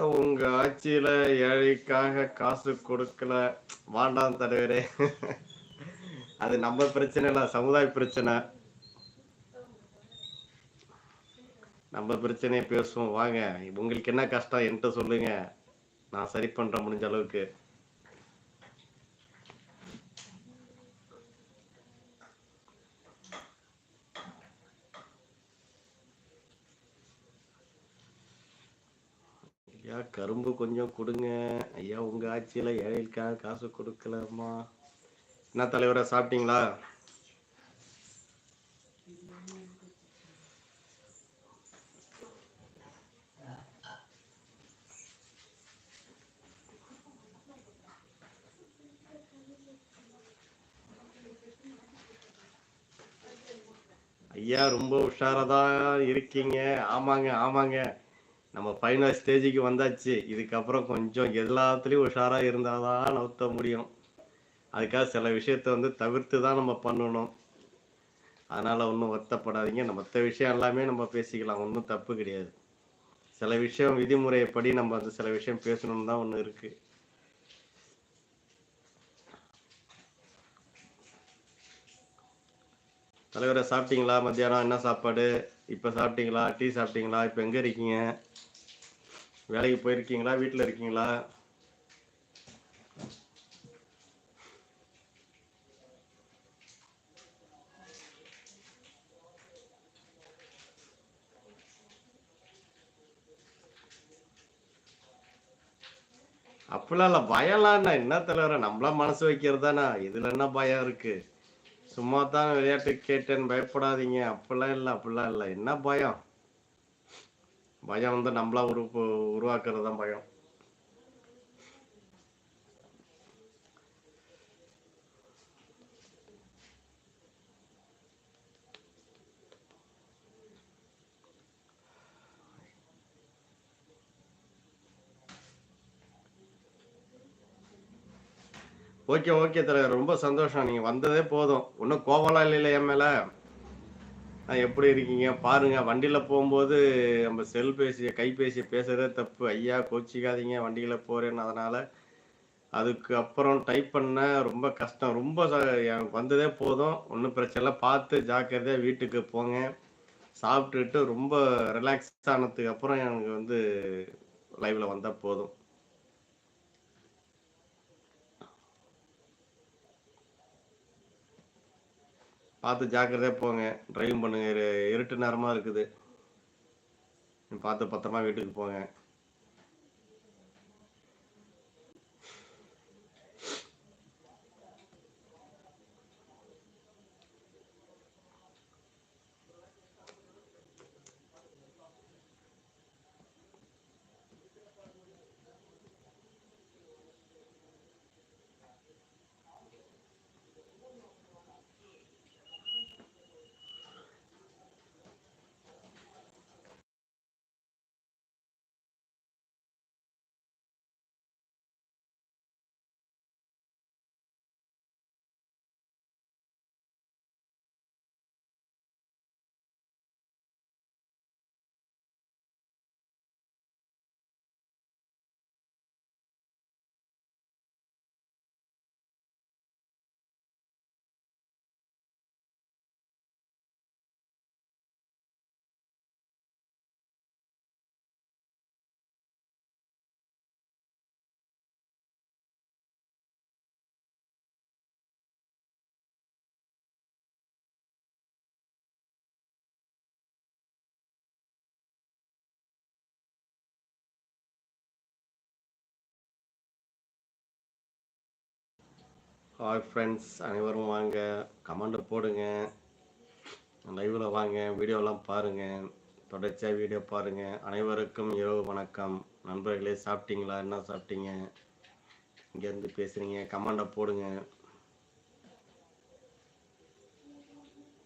உங்க ஆட்சியில ஏழைக்காக காசு கொடுக்கல. வாண்டாம் தலைவரே. அது நம்ம பிரச்சனை இல்ல சமுதாய பிரச்சனை. நம்ம பிரச்சனையை பேசுவோம். வாங்க உங்களுக்கு என்ன கஷ்டம் என்கிட்ட சொல்லுங்க. நான் சரி பண்றேன் முடிஞ்ச அளவுக்கு. ஐயா கரும்பு கொஞ்சம் கொடுங்க. ஐயா உங்க ஆட்சியில ஏழைக்காக காசு கொடுக்கலம்மா. என்ன தலைவரை சாப்பிட்டீங்களா? ஐயா ரொம்ப உஷாராதான் இருக்கீங்க. ஆமாங்க ஆமாங்க. நம்ம ஃபைனல் ஸ்டேஜுக்கு வந்தாச்சு. இதுக்கப்புறம் கொஞ்சம் எல்லாத்துலேயும் உஷாராக இருந்தால் தான் நவுத்த முடியும். அதுக்காக சில விஷயத்த வந்து தவிர்த்து தான் நம்ம பண்ணணும். அதனால் ஒன்றும் வருத்தப்படாதீங்க. நம்ம மற்ற விஷயம் எல்லாமே நம்ம பேசிக்கலாம். ஒன்றும் தப்பு கிடையாது. சில விஷயம் விதிமுறைப்படி நம்ம அந்த சில விஷயம் பேசணும்னு தான் ஒன்று இருக்கு. தலைவரை சாப்பிட்டீங்களா? மத்தியானம் என்ன சாப்பாடு? இப்போ சாப்பிட்டீங்களா? டீ சாப்பிட்டீங்களா? இப்போ எங்கே இருக்கீங்க? வேலைக்கு போயிருக்கீங்களா? வீட்டில் இருக்கீங்களா? அப்படிலாம் இல்லை. பயம்லாம் என்ன? என்ன தலைவர நம்மளா மனசு வைக்கிறது தானே இதுல என்ன பயம் இருக்கு? சும்மா தான் விளையாட்டு கேட்டேன்னு பயப்படாதீங்க. அப்படிலாம் இல்லை அப்படிலாம் இல்லை. என்ன பயம்? பயம் வந்து நம்மளா உரு உருவாக்குறது தான் பயம். ஓகே ஓகே தலைவர் ரொம்ப சந்தோஷம். நீங்க வந்ததே போதும். ஒன்றும் கோவலாம் இல்லைல்ல என் மேல. எப்படி இருக்கீங்க? பாருங்க வண்டியில போகும்போது நம்ம செல்பேசியை கைபேசியை பேசுறதே தப்பு. ஐயா கோச்சிக்காதீங்க வண்டியில போறேன்னு. அதனால அதுக்கு அப்புறம் டைப் பண்ண ரொம்ப கஷ்டம். ரொம்ப எனக்கு வந்ததே போதும். ஒன்றும் பிரச்சனை இல்லை. பார்த்து ஜாக்கிரதையா வீட்டுக்கு போங்க. சாப்பிட்டுட்டு ரொம்ப ரிலாக்ஸ் ஆனதுக்கு அப்புறம் எனக்கு வந்து லைவ்ல வந்தா போதும். பார்த்து ஜாக்கிரதையாக போங்க. டிரைவிங் பண்ணுங்க. இருட்டு நேரமாக இருக்குது. பார்த்து பத்திரமா வீட்டுக்கு போங்க. ஹாய் ஃப்ரெண்ட்ஸ் அனைவரும் வாங்க. கமெண்ட் போடுங்க. லைவில் வாங்க. வீடியோலாம் பாருங்கள் தொடர்ச்சியாக வீடியோ பாருங்கள் அனைவருக்கும் இரவு வணக்கம். நண்பர்களே சாப்பிட்டீங்களா? என்ன சாப்பிட்டீங்க? இங்கேருந்து பேசுகிறீங்க கமெண்டை போடுங்க.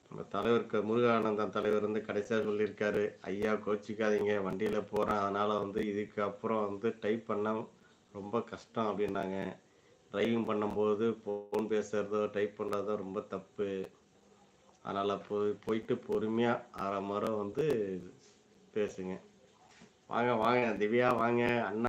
நம்ம தலைவருக்கு முருகானந்தன் தலைவர் வந்து கடைசியாக சொல்லியிருக்காரு. ஐயா கோச்சிக்காதீங்க. வண்டியில் போகிறேன் அதனால் வந்து இதுக்கு அப்புறம் வந்து டைப் பண்ண ரொம்ப கஷ்டம் அப்படின்னாங்க. டிரைவிங் பண்ணும்போது ஃபோன் பேசுகிறதோ டைப் பண்ணுறதோ ரொம்ப தப்பு. அதனால் போய் போயிட்டு பொறுமையாக ஆற மரம் வந்து பேசுங்க. வாங்க வாங்க திவ்யா வாங்க அண்ணா.